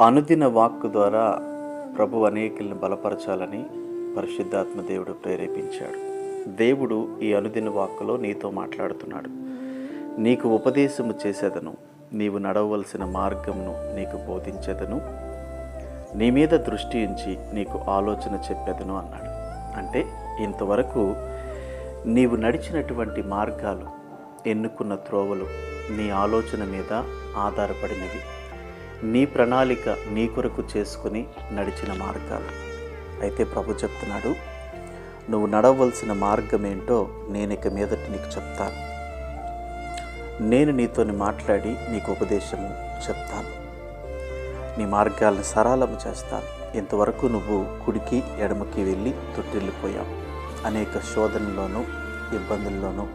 అనుదిన వాక్కు ద్వారా ప్రభు అనేకుల్ని బలపరచాలని పరిశుద్ధాత్మ దేవుడు ప్రేరేపించాడు. దేవుడు ఈ అనుదిన వాక్కులో నీతో మాట్లాడుతున్నాడు. నీకు ఉపదేశము చేసేదను నీవు నడవవలసిన మార్గమును నీకు బోధించేదను నీ మీద దృష్టి ఉంచి నీకు ఆలోచన చెప్పేదను అన్నాడు. అంటే ఇంతవరకు నీవు నడిచినటువంటి మార్గాలు ఎన్నుకున్న త్రోవలు నీ ఆలోచన మీద ఆధారపడినవి. నీ ప్రణాళిక నీ కొరకు చేసుకుని నడిచిన మార్గాలు. అయితే ప్రభు చెప్తున్నాడు నువ్వు నడవలసిన మార్గం ఏంటో నేను ఇక మీదట నీకు చెప్తాను. నేను నీతోని మాట్లాడి నీకు ఉపదేశము చెప్తాను. నీ మార్గాలను సరళము చేస్తాను. ఇంతవరకు నువ్వు కుడికి ఎడమకి వెళ్ళి తొట్టిల్లిపోయావు. అనేక శోధనలోనూ ఇబ్బందుల్లోనూ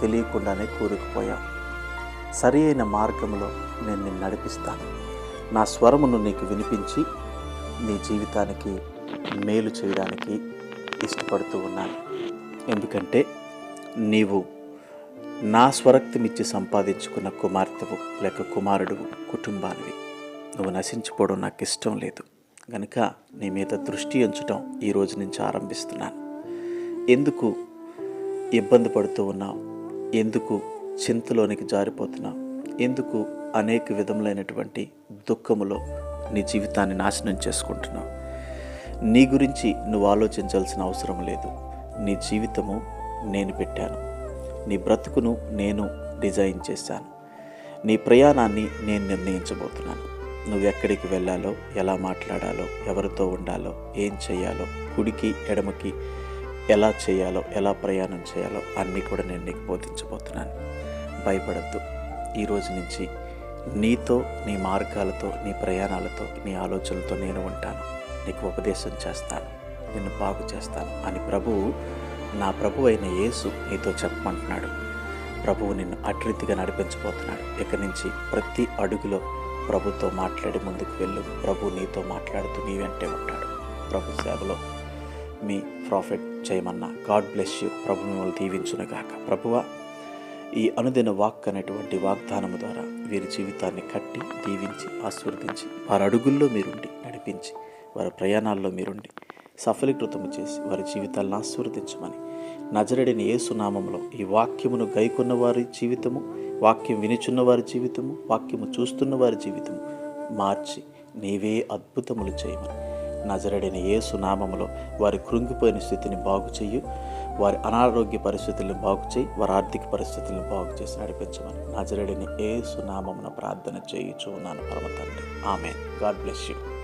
తెలియకుండానే కూరుకుపోయావు. సరి అయిన మార్గంలో నేను నిన్ను నడిపిస్తాను. నా స్వరమును నీకు వినిపించి నీ జీవితానికి మేలు చేయడానికి ఇష్టపడుతూ ఉన్నాను. ఎందుకంటే నీవు నా స్వరక్తమిచ్చి సంపాదించుకున్న కుమార్తెవు లేక కుమారుడు కుటుంబానివి. నువ్వు నశించిపోవడం నాకు ఇష్టం లేదు. కనుక నీ మీద దృష్టి ఉంచడం ఈ రోజు నుంచి ఆరంభిస్తున్నాను. ఎందుకు ఇబ్బంది పడుతూ ఉన్నావు? ఎందుకు చింతలోనికి జారిపోతున్నావు? ఎందుకు అనేక విధములైనటువంటి దుఃఖములో నీ జీవితాన్ని నాశనం చేసుకుంటున్నావు. నీ గురించి నువ్వు ఆలోచించాల్సిన అవసరం లేదు. నీ జీవితము నేను పెట్టాను. నీ బ్రతుకును నేను డిజైన్ చేశాను. నీ ప్రయాణాన్ని నేను నిర్ణయించబోతున్నాను. నువ్వు ఎక్కడికి వెళ్ళాలో ఎలా మాట్లాడాలో ఎవరితో ఉండాలో ఏం చేయాలో కుడికి ఎడమకి ఎలా చేయాలో ఎలా ప్రయాణం చేయాలో అన్నీ కూడా నేను నీకు బోధించబోతున్నాను. భయపడద్దు. ఈరోజు నుంచి నీతో నీ మార్గాలతో నీ ప్రయాణాలతో నీ ఆలోచనలతో నేను ఉంటాను. నీకు ఉపదేశం చేస్తాను. నిన్ను బాగు చేస్తాను. అని ప్రభువు నా ప్రభు అయిన యేసు నీతో చెప్పమంటున్నాడు. ప్రభువు నిన్ను అటురీతిగా నడిపించబోతున్నాడు. ఇక్కడి నుంచి ప్రతి అడుగులో ప్రభుతో మాట్లాడి ముందుకు వెళ్ళు. ప్రభు నీతో మాట్లాడుతూ నీ వెంటే ఉంటాడు. ప్రభు సేవలో మీ ప్రాఫిట్ చేయమన్నా. God bless you. ప్రభు మిమ్మల్ని దీవించునుగాక. ప్రభువా ఈ అనుదిన వాక్ అనేటువంటి వాగ్దానము ద్వారా వీరి జీవితాన్ని కట్టి దీవించి ఆశీర్వదించి వారి అడుగుల్లో మీరుండి నడిపించి వారి ప్రయాణాల్లో మీరుండి సఫలీకృతము చేసి వారి జీవితాలను ఆశీర్వదించమని నజరడిని ఏ సునామంలో ఈ వాక్యమును గైకొన్న వారి జీవితము వాక్యం వినిచున్న వారి జీవితము వాక్యము చూస్తున్న వారి జీవితము మార్చి నీవే అద్భుతములు చేయమని నజరడిని ఏ సునామములో వారి కృంగిపోయిన స్థితిని బాగు చెయ్యు. వారి అనారోగ్య పరిస్థితులను బాగు చేయి వారి ఆర్థిక పరిస్థితులను బాగు చేసి నడిపించమని నజరడిని ఏ సునామమున ప్రార్థన చేయుచు ఉన్నాను పరమ తండ్రి. ఆమె గాడ్ బ్లెస్ యూ.